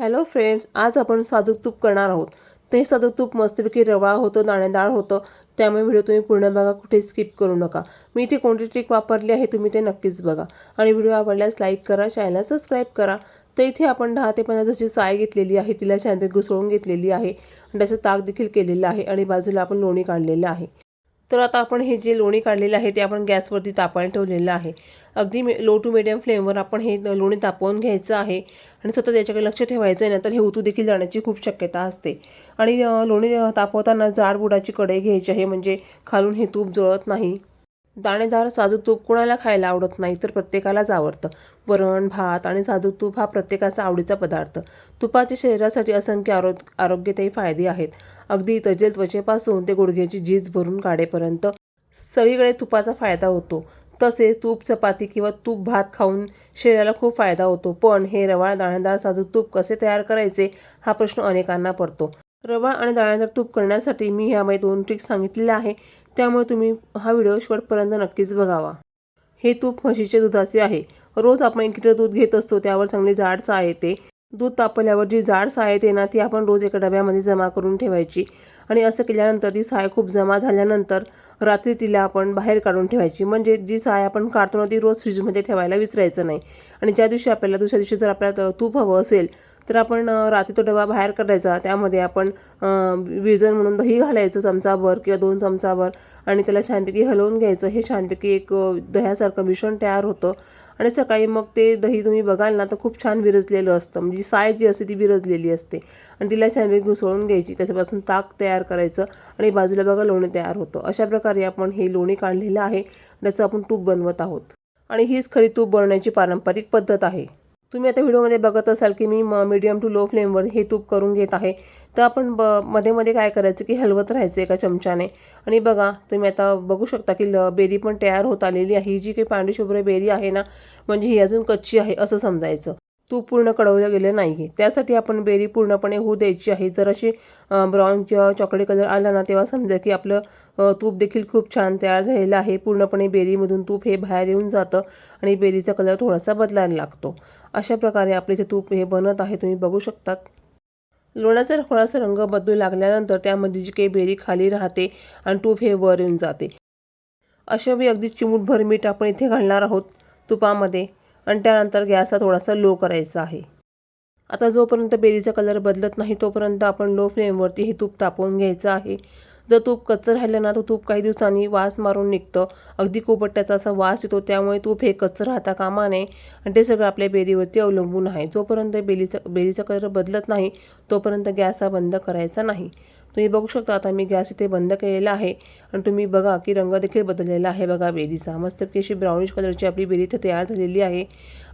Hello friends आज आपण साजूक तूप करणार आहोत. ते साजूक तूप मस्तपैकी रवा होतं दाणेदाळ होतं. त्यामुळे व्हिडिओ तुम्ही पूर्ण बघा कुठे स्किप करू नका. मी इथे कोणती ट्रिक वापरली आहे तुम्ही ते नक्कीच बघा. आणि व्हिडिओ आवडल्यास लाईक करा चॅनलला सबस्क्राईब करा. तर इथे आपण दहा ते पंधरा जशी साय घेतलेली आहे तिला छानपैकी घुसळून घेतलेली आहे. आणि त्याचं ताक देखील केलेलं आहे आणि बाजूला आपण लोणी काढलेलं आहे. तर आता आपण हे जे लोणी काढलेलं आहे ते आपण गॅसवरती तापायला ठेवलेलं आहे. अगदी मे लो टू मिडियम फ्लेमवर आपण हे लोणी तापवून घ्यायचं आहे. आणि सतत याच्याकडे लक्ष ठेवायचं आहे नंतर हे उतू देखील जाण्याची खूप शक्यता असते. आणि लोणी तापवताना जाड बुडाची कढई घ्यायची आहे म्हणजे खालून हे तूप जळत नाही. दाणेदार साजू तूप कुणाला खायला आवडत नाही तर प्रत्येकालाच आवडतं. वरण भात आणि साजूक तूप हा प्रत्येकाचा आवडीचा पदार्थ. तुपाचे शरीरासाठी असंख्य आरोग्य आरोग्यदायी फायदे आहेत. अगदी तजेल त्वचेपासून ते गुडघ्याची झीज भरून काढेपर्यंत सगळीकडे तुपाचा फायदा होतो. तसेच तूप चपाती किंवा तूप भात खाऊन शरीराला खूप फायदा होतो. पण हे रवाळ दाणेदार साजू तूप कसे तयार करायचे हा प्रश्न अनेकांना पडतो. रवा आणि दाण्याचा तूप करण्यासाठी मी ह्यामध्ये दोन ट्रिक्स सांगितलेल्या आहे. त्यामुळे तुम्ही हा व्हिडिओ शेवटपर्यंत नक्कीच बघावा. हे तूप म्हशीच्या दुधाचे आहे. रोज आपण एक लिटर दूध घेत असतो त्यावर चांगली जाड आहे ते दूध तापल्यावर जी जाड साय येते ना ती आपण रोज एका डब्यामध्ये जमा करून ठेवायची. आणि असं केल्यानंतर ती साय खूप जमा झाल्यानंतर रात्री तिला आपण बाहेर काढून ठेवायची. म्हणजे जी साय आपण काढतो ना ती रोज फ्रीजमध्ये ठेवायला विसरायचं नाही. आणि ज्या दिवशी आपल्याला दुसऱ्या दिवशी जर आपल्याला तूप हवं असेल तर आपण रात्री तो डबा बाहेर काढायचा. त्यामध्ये आपण विजन म्हणून दही घालायचं चमचाभर किंवा दोन चमचाभर आणि त्याला छानपैकी हलवून घ्यायचं. हे छानपैकी एक दह्यासारखं मिश्रण तयार होतं. आणि सकाळी मग ते दही तुम्ही बघाल ना तर खूप छान विरजलेलं असतं. म्हणजे साय जी असते ती विरजलेली असते. आणि तिला छानपैकी घुसळून घ्यायची. त्याच्यापासून ताक तयार करायचं आणि बाजूला बघा लोणी तयार होतं. अशा प्रकारे आपण हे लोणी काढलेलं आहे. त्याचं आपण तूप बनवत आहोत. आणि हीच खरी तूप बनवण्याची पारंपरिक पद्धत आहे. तुम्ही आता व्हिडिओमध्ये बघत असाल की मी म मीडियम टू लो फ्लेमवर हे तूप करून घेत आहे. तर आपण ब मध्ये मध्ये काय करायचं की हलवत राहायचं एका चमच्याने. आणि बघा तुम्ही आता बघू शकता की ल बेरी पण तयार होत आलेली आहे. ही जी काही पांढरी शुभ्र बेरी आहे ना म्हणजे ही अजून कच्ची आहे असं समजायचं. तूप पूर्ण कळवलं गेलं नाही आहे त्यासाठी आपण बेरी पूर्णपणे होऊ द्यायची आहे. जर अशी ब्राऊन किंवा चॉकलेट कलर आला ना तेव्हा समजा की आपलं तूप देखील खूप छान तयार झालेलं आहे. पूर्णपणे बेरीमधून तूप हे बाहेर येऊन जातं आणि बेरीचा कलर थोडासा बदलायला लागतो. अशा प्रकारे आपले इथे तूप हे बनत आहे. तुम्ही बघू शकतात. लोण्याचा थोडासा रंग बदलू लागल्यानंतर त्यामध्ये जी काही बेरी खाली राहते आणि तूप हे वर येऊन जाते. अशा वेळी अगदी चिमूटभर मीठ आपण इथे घालणार आहोत. तुपामध्ये. आणि त्यानंतर गॅस हा थोडासा लो करायचा आहे. आता जोपर्यंत बेरीचा कलर बदलत नाही तोपर्यंत आपण लो फ्लेमवरती हे तूप तापवून घ्यायचं आहे. जर तूप कच्चं राहिलं ना तर तूप काही दिवसांनी वास मारून निघतं. अगदी कोपट्ट्याचा असा वास येतो त्यामुळे तूप हे कच्चं राहता कामा नये आणि ते सगळं आपल्या बेरीवरती अवलंबून आहे. जोपर्यंत बेरीचा बेरीचा कलर बदलत नाही तोपर्यंत गॅस हा बंद करायचा नाही. तुम्ही बघू शकता आता मी गॅस इथे बंद केलेला आहे. आणि तुम्ही बघा की रंग देखील बदललेला आहे बघा बेरीचा. मस्तपैकी अशी ब्राउनिश कलरची आपली बेरी इथे तयार झालेली आहे.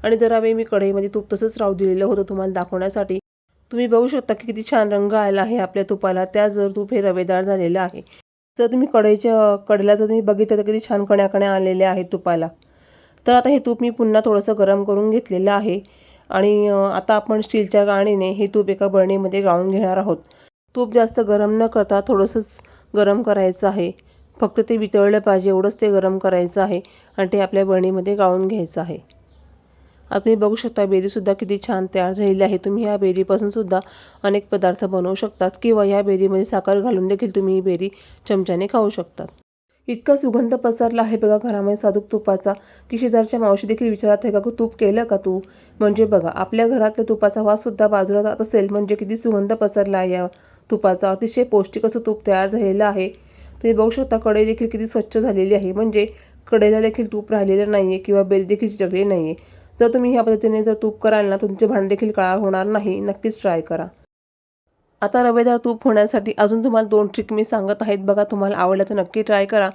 आणि जरा वेळ मी कढईमध्ये तूप तसंच राहू दिलेलं होतं तुम्हाला दाखवण्यासाठी. तुम्ही बघू शकता की किती छान रंग आला आहे आपल्या तुपाला. त्याचबरोबर तूप हे रवेदार झालेलं आहे. जर तुम्ही कढईच्या कडेला जर तुम्ही बघितलं तर किती छान कण्या कण्या आलेल्या आहेत तुपाला. तर आता हे तूप मी पुन्हा थोडंसं गरम करून घेतलेलं आहे. आणि आता आपण स्टीलच्या गाणीने हे तूप एका बरणीमध्ये गाळून घेणार आहोत. तूप जास्त गरम न करता थोडंसंच गरम करायचं आहे. फक्त ते वितळलं पाहिजे एवढंच ते गरम करायचं आहे आणि ते आपल्या बरणीमध्ये गाळून घ्यायचं आहे. आता तुम्ही बघू शकता बेरीसुद्धा किती छान तयार झालेली आहे. तुम्ही ह्या बेरीपासूनसुद्धा अनेक पदार्थ बनवू शकतात किंवा ह्या बेरीमध्ये साखर घालून देखील तुम्ही ही बेरी चमच्याने खाऊ शकतात. इतका सुगंध पसरला आहे बघा घरामध्ये साधूक तुपाचा. की शेजारच्या मावशी देखील विचारत आहे का "गं, तूप केलं का तू? म्हणजे बघा आपल्या घरातल्या तुपाचा वाससुद्धा बाजूला जात असेल म्हणजे किती सुगंध पसरला आहे या तुपाचा अतिशय पौष्टिक असं तूप तयार झालेलं आहे. तुम्ही बघू शकता कढई देखील किती स्वच्छ झालेली आहे. म्हणजे कढईला देखील तूप राहिलेलं नाही आहे किंवा बेल देखील चिटकलेली नाही आहे जर तुम्ही ह्या पद्धतीने जर तूप कराल ना तुमचे भांडे देखील काळा होणार नाही. नक्कीच ट्राय करा. आता रवेदार तूप होण्यासाठी अजून तुम्हाला दोन ट्रिक मी सांगत आहेत. बघा तुम्हाला आवडलं तर नक्की ट्राय करा.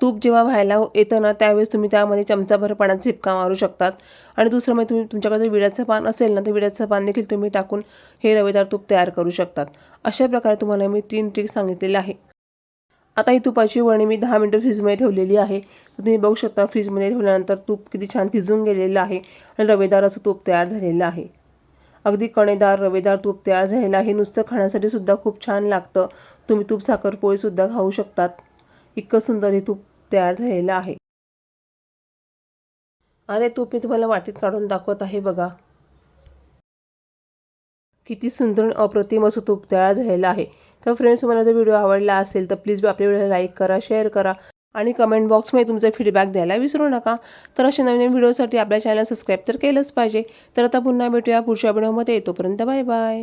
तूप जेव्हा व्हायला येतं ना त्यावेळेस तुम्ही त्यामध्ये चमचाभर पाण्यात झिपका मारू शकतात. आणि दुसरं म्हणजे तुम्ही तुमच्याकडे जर विड्याचं पान असेल ना तर विड्याचं पान देखील तुम्ही टाकून हे रवेदार तूप तयार करू शकतात. अशा प्रकारे तुम्हाला मी तीन ट्रिक सांगितलेलं आहे. आता ही तुपाची वणी मी दहा मिनटं फ्रीजमध्ये ठेवलेली आहे. तर तुम्ही बघू शकता फ्रीजमध्ये ठेवल्यानंतर तूप किती छान थिजून गेलेलं आहे आणि रवेदार असं तूप तयार झालेलं आहे. अगदी कणेदार रवेदार तूप तयार झालेलं आहे. नुसतं खाण्यासाठी सुद्धा खूप छान लागतं. तुम्ही तूप साखरपोळीसुद्धा खाऊ शकतात. इतकं सुंदर हे तूप तयार झालेलं आहे. आणि तूप मी तुम्हाला वाटीत काढून दाखवत आहे बघा. किती सुंदर अप्रतिम असं तूप तयार झालेलं आहे. तर फ्रेंड्स तुम्हाला जर व्हिडिओ आवडला असेल तर प्लीज आपल्या व्हिडिओला लाईक करा शेअर करा. आणि कमेंट बॉक्समध्ये तुमचा फीडबॅक द्यायला विसरू नका. तर अशा नवीन व्हिडिओसाठी आपल्या चॅनल सबस्क्राईब तर केलंच पाहिजे. तर आता पुन्हा भेटूया पुढच्या व्हिडिओमध्ये तोपर्यंत बाय बाय